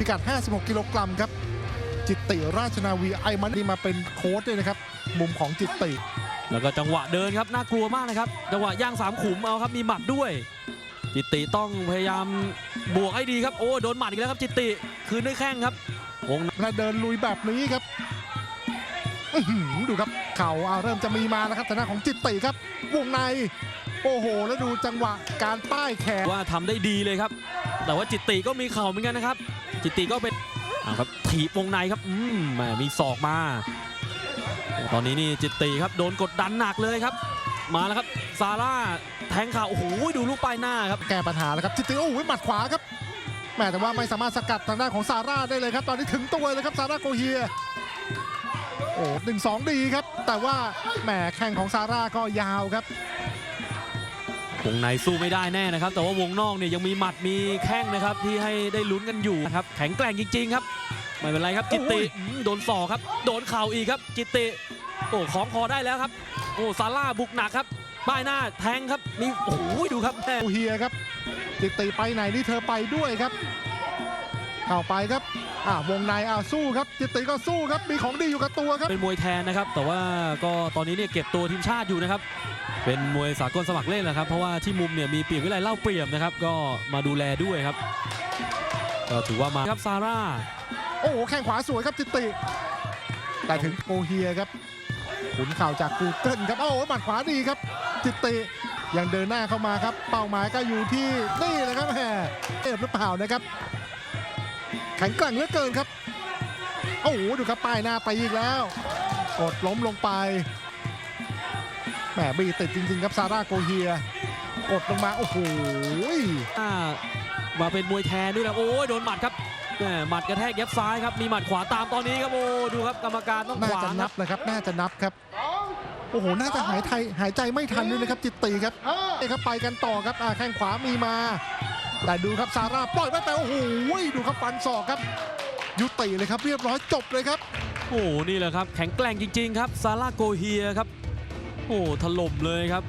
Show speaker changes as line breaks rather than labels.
พิกัด 56 กิโลกรัมครับ จิตติราชนาวีไอมันนี่มาเป็นโค้ชด้วยนะครับ มุมของจิตติ
แล้วก็จังหวะเดินครับน่ากลัวมากนะครับ จังหวะย่างสามขุมเอาครับมีหมัดด้วย จิตติต้องพยายามบวกให้ดีครับโอ้โดนหมัดอีกแล้วครับจิตติคืนด้วยแข้งครับวงใน
และเดินลุยแบบนี้ครับอื้อหือ ดูครับเข่าอ่าเริ่มจะมีมาแล้วครับทางด้านของจิตติครับ วงใน โอ้โห แล้วดูจังหวะการป้ายแขน
ว่าทำได้ดีเลยครับ แต่ว่าจิตติก็มีเข่าเหมือนกันนะครับ จิตติก็เป็นอ่าครับถีบวงในครับอืมแหมมีศอกมา ตอนนี้นี่จิตติครับโดนกดดันหนักเลยครับ มาแล้วครับซาร่าแทงเข่าโอ้โหดูลูกป้ายหน้าครับ
แก้ปัญหาแล้วครับจิตติโอ้โหหมัดขวาครับแหม่แต่ว่าไม่สามารถสกัดทางด้านของซาร่าได้เลยครับ ตอนนี้ถึงตัวเลยครับซาร่าโกเฮียโอ้หนึ่งสองดีครับ แต่ว่าแหมแข่งของซาร่าก็ยาวครับ
วงในสู้ไม่ได้แน่นะครับ แต่ว่าวงนอกเนี่ยยังมีหมัดมีแข้งนะครับ ที่ให้ได้ลุ้นกันอยู่นะครับแข็งแกร่งจริงๆครับ ไม่เป็นไรครับจิตติ
โอ้ย
อืมโดนศอกครับ โดนเข่าอีกครับ จิตติโอ้ของคอได้แล้วครับ โอ้ซาร่าบุกหนักครับป้ายหน้าแทงครับมีโอ้โหดูครับแม่
โกเฮียครับจิตติไปไหนนี่เธอไปด้วยครับ เข้าไปครับอ่าวงในอ่าสู้ครับจิตติก็สู้ครับมีของดีอยู่กับตัวครับ
เป็นมวยแทนนะครับ แต่ว่าก็ตอนนี้เนี่ยเก็บตัวทีมชาติอยู่นะครับ เป็นมวยสากลสมัครเล่นแหละครับ เพราะว่าที่มุมเนี่ยมีเปรียบวิไลเล่าเปรียบนะครับ ก็มาดูแลด้วยครับก็ถือว่ามาครับซาร่า
โอ้โหแข้งขวาสวยครับจิตติ แต่ถึงโกเฮียครับขุนเข่าจากกูเกิลครับโอ้โหหมัดขวาดีครับ จิตติยังเดินหน้าเข้ามาครับ เป้าหมายก็อยู่ที่นี่เลยครับแหมเอฟหรือเปล่านะครับ แข็งแกร่งเหลือเกินครับ โอ้โหดูครับป้ายหน้าไปอีกแล้ว กดล้มลงไปแหมบีติดจริง ๆ ครับซาร่าโกเฮีย กดลงมา โอ้โห
อ่ามาเป็นมวยแทนด้วยนะโอ้ยโดนหมัดครับแหม่หมัดกระแทกเย็บซ้ายครับมีหมัดขวาตามตอนนี้ครับโอ้ดูครับกรรมการต้อง
น่า
ขวา
จะ
ง
นั
ครับบ
นะครับน่าจะนับครับโอ้โหน่าจะหายไทยหายใจไม่ทันด้วยนะครับจิตตีครับเอ้ครับไปกันต่อครับอ่าแข้งขวามีมา แต่ดูครับซาร่าปล่อยไปแต่โอ้โหดูครับฟันศอกครับ ยุติเลยครับเรียบร้อยจบเลยครับ
โอ้นี่แหละครับ แข็งแกร่งจริง ๆ ครับซาร่าโกเฮียครับ โอ้ถล่มเลยครับ